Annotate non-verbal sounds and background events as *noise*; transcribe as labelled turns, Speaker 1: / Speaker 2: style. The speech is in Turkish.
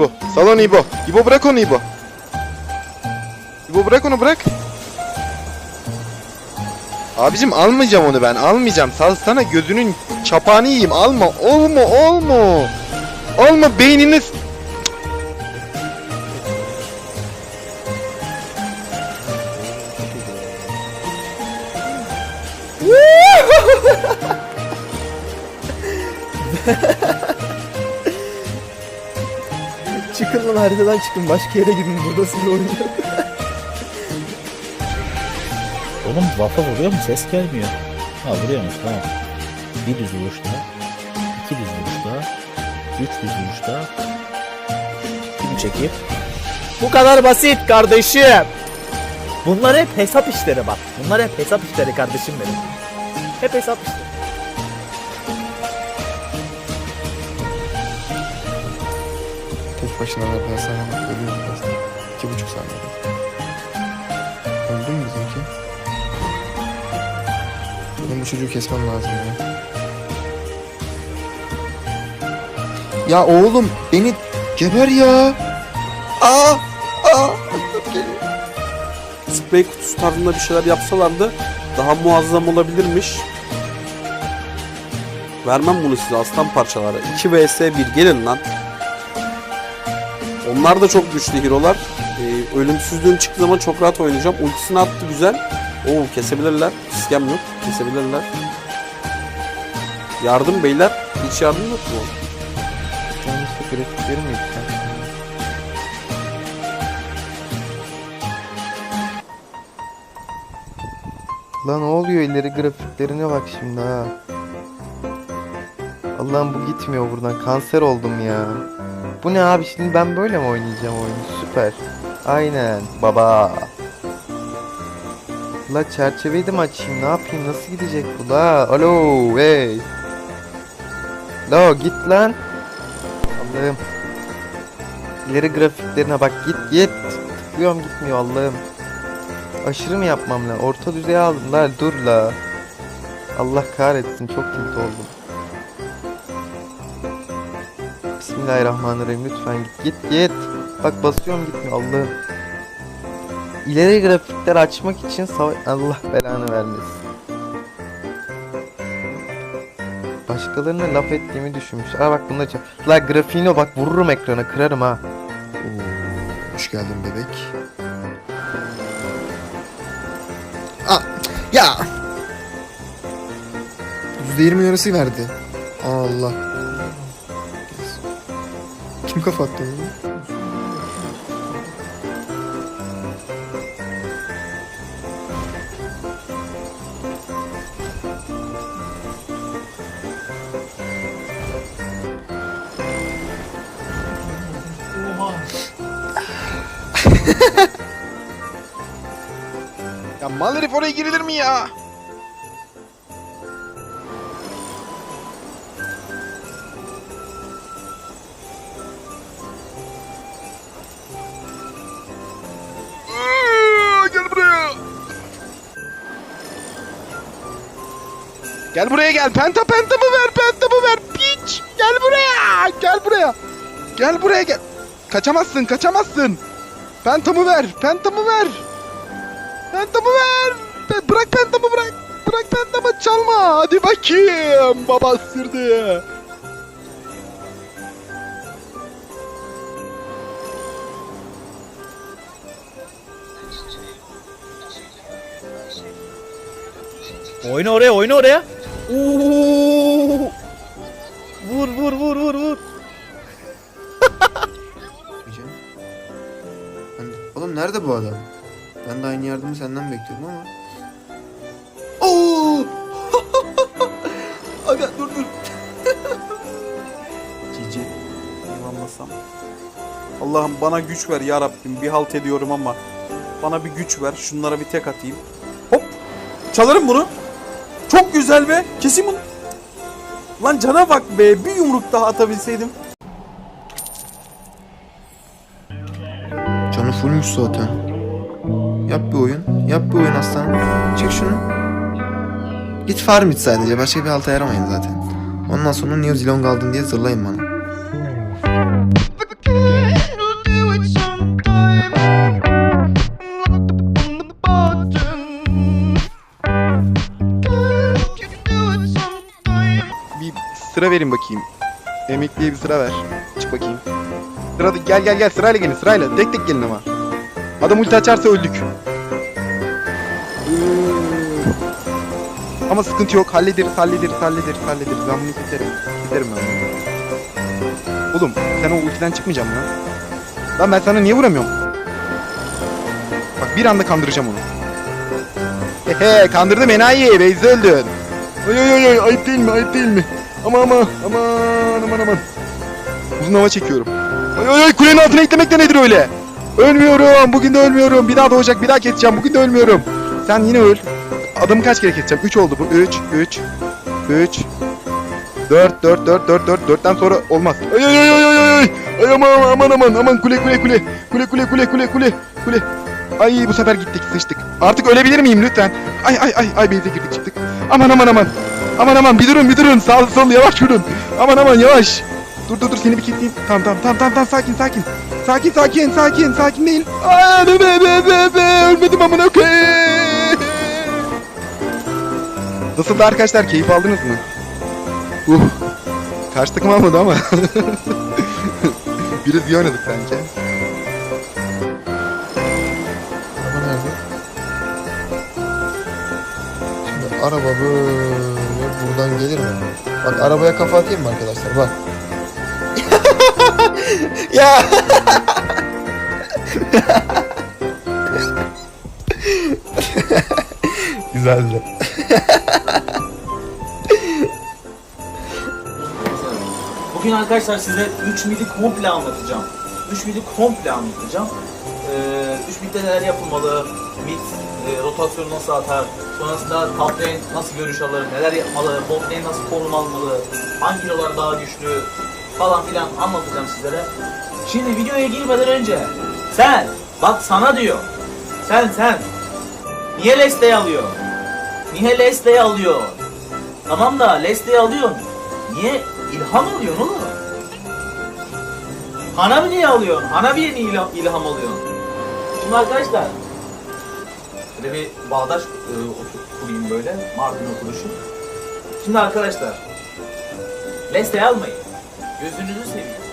Speaker 1: İbo. Sal onu İbo. İbo bırak onu İbo. İbo bırak onu bırak. Abicim almayacağım onu ben almayacağım. Sal sana gözünün çapağını yiyeyim. Alma. Olma olma. Olma beyniniz. *laughs*
Speaker 2: Çıkın lan haritadan çıkın. Başka yere gidin. Burada siz oynayın.
Speaker 3: Oğlum vafa vuruyor mu? Ses gelmiyor. Ha vuruyormuş tamam. Bir düz vuruş daha. iki düz vuruş daha. Üç düz vuruş daha. Kimi çekeyim?
Speaker 2: Bu kadar basit kardeşim. Bunlar hep hesap işleri bak. Bunlar hep hesap işleri kardeşim benim. Hep hesap işleri.
Speaker 1: Tek başına sana bak ölüyorum aslında. İki buçuk saniye. Öldü mü bizimki? Benim bu çocuğu kesmem lazım ya. Ya oğlum beni geber ya. Aa! Aa!
Speaker 4: Sprey kutusu tarzında bir şeyler yapsalardı daha muazzam olabilirmiş. Vermem bunu size aslan parçaları. 2 vs 1 gelin lan. Onlar da çok güçlü hero'lar. Ee, ölümsüzlüğün çıktığı zaman çok rahat oynayacağım. Ultisini attı güzel. Oo kesebilirler. Fiskem yok. Kesebilirler. Yardım beyler. Hiç yardım yok mu?
Speaker 1: Yanlışlıkla grafikleri mi yükseltti? Lan ne oluyor ileri grafiklerine bak şimdi ha. Allah'ım bu gitmiyor buradan. Kanser oldum ya. Bu ne abi şimdi ben böyle mi oynayacağım oyunu? Süper. Aynen baba. La çerçeveyi de mi açayım? Ne yapayım? Nasıl gidecek bu la? Alo hey. La git lan. Allah'ım. İleri grafiklerine bak git git. Tıklıyorum gitmiyor Allah'ım. Aşırı mı yapmam lan? Orta düzeye aldım la dur la. Allah kahretsin çok tilt oldum. Bismillahirrahmanirrahim lütfen git git git. Bak basıyorum gitmiyor Allah'ım. İleri grafikler açmak için Allah belanı vermesin. Başkalarına laf ettiğimi düşünmüş. Aa bak bunda. La grafiğine bak vururum ekrana kırarım ha. Oo, hoş geldin bebek. Aa, ya. %20 yarısı verdi. Allah. Kim kafa attı onu? Ya mal herif oraya girilir mi ya? Gel buraya gel. Penta pentamı ver, pentamı ver. Piç. Gel buraya. Gel buraya. Gel buraya gel. Kaçamazsın, kaçamazsın. Pentamı ver, pentamı ver. Pentamı ver. Bırak pentamı bırak. Bırak pentamı çalma. Hadi bakayım. Baba ısırdı.
Speaker 2: Oyna oraya oyna oraya. Oo! Vur vur vur vur vur.
Speaker 5: Oğlum nerede bu adam? Ben de aynı yardımı senden bekliyordum ama. Oo! Aga dur dur.
Speaker 4: Cici. Anlamasam. Allah'ım bana güç ver ya Rabbim. Bir halt ediyorum ama. Bana bir güç ver. Şunlara bir tek atayım. Hop. Çalarım bunu. Çok güzel be. Kesin bunu. Lan cana bak be. Bir yumruk daha atabilseydim.
Speaker 5: Canı fullmüş zaten. Yap bir oyun. Yap bir oyun aslanım. Çek şunu. Git farm it sadece. Başka bir alta yaramayın zaten. Ondan sonra New Zealand aldın diye zırlayın bana.
Speaker 6: Sıra verin bakayım. Emekliye bir sıra ver. Çık bakayım. Sırada gel gel gel sırayla gelin sırayla. Tek tek gelin ama. Adam ulti açarsa öldük. Ama sıkıntı yok. Hallederiz, hallederiz, hallederiz, hallederiz. Ben bunu keserim. Keserim ben bunu. Oğlum sen o ultiden çıkmayacaksın lan. Lan ben sana niye vuramıyorum? Bak bir anda kandıracağım onu. Hehe kandırdım enayi. Beyzi öldün. Oy oy oy ayıp değil mi ayıp değil mi? Ama ama aman aman aman. Uzun hava çekiyorum. Oy oy oy kulenin altına eklemek de nedir öyle? Ölmüyorum bugün de ölmüyorum. Bir daha doğacak bir daha keseceğim bugün de ölmüyorum. Sen yine öl. Adamı kaç kere keseceğim? 3 oldu bu. 3 3 3 4 4 4 4 4 4'ten sonra olmaz. Ay ay ay ay ay ay. Ay aman aman aman aman kule kule kule. Kule kule kule kule kule kule. Ay bu sefer gittik sıçtık. Artık ölebilir miyim lütfen? Ay ay ay ay beyze girdik çıktık. Aman aman aman. Aman aman bir durun bir durun. Sağ sol yavaş durun. Aman aman yavaş. Dur dur dur seni bir kilitleyeyim. Tamam tamam tamam tamam tamam sakin sakin. Sakin sakin sakin sakin değil. Aa be be be be be ölmedim amına koyayım. Nasıldı arkadaşlar keyif aldınız mı? Uh. Karşı takım almadı ama. *laughs* Biraz iyi oynadık.
Speaker 5: Araba nerede? Şimdi araba böyle buradan gelir mi? Bak arabaya kafa atayım mı arkadaşlar? Bak. *laughs* ya. *laughs* Güzeldi.
Speaker 2: Bugün arkadaşlar size 3 mili komple anlatacağım. 3 mili komple anlatacağım. 3 milde neler yapılmalı, mid e, rotasyonu nasıl atar, sonrasında top lane nasıl görüş alır, neler yapmalı, bot lane nasıl konum almalı, hangi hero'lar daha güçlü falan filan anlatacağım sizlere. Şimdi videoya girmeden önce sen, bak sana diyor, sen sen, niye Leslie'yi alıyor? Niye Leslie'yi alıyor? Tamam da Leslie'yi alıyorsun. Niye ilham alıyorsun oğlum? Hanabi niye alıyorsun? Hanabi'ye niye ilham alıyorsun? Şimdi arkadaşlar Şöyle bir bağdaş e, kurayım böyle Mardin oturuşu. Şimdi arkadaşlar Leslie'yi almayın. Gözünüzü seveyim.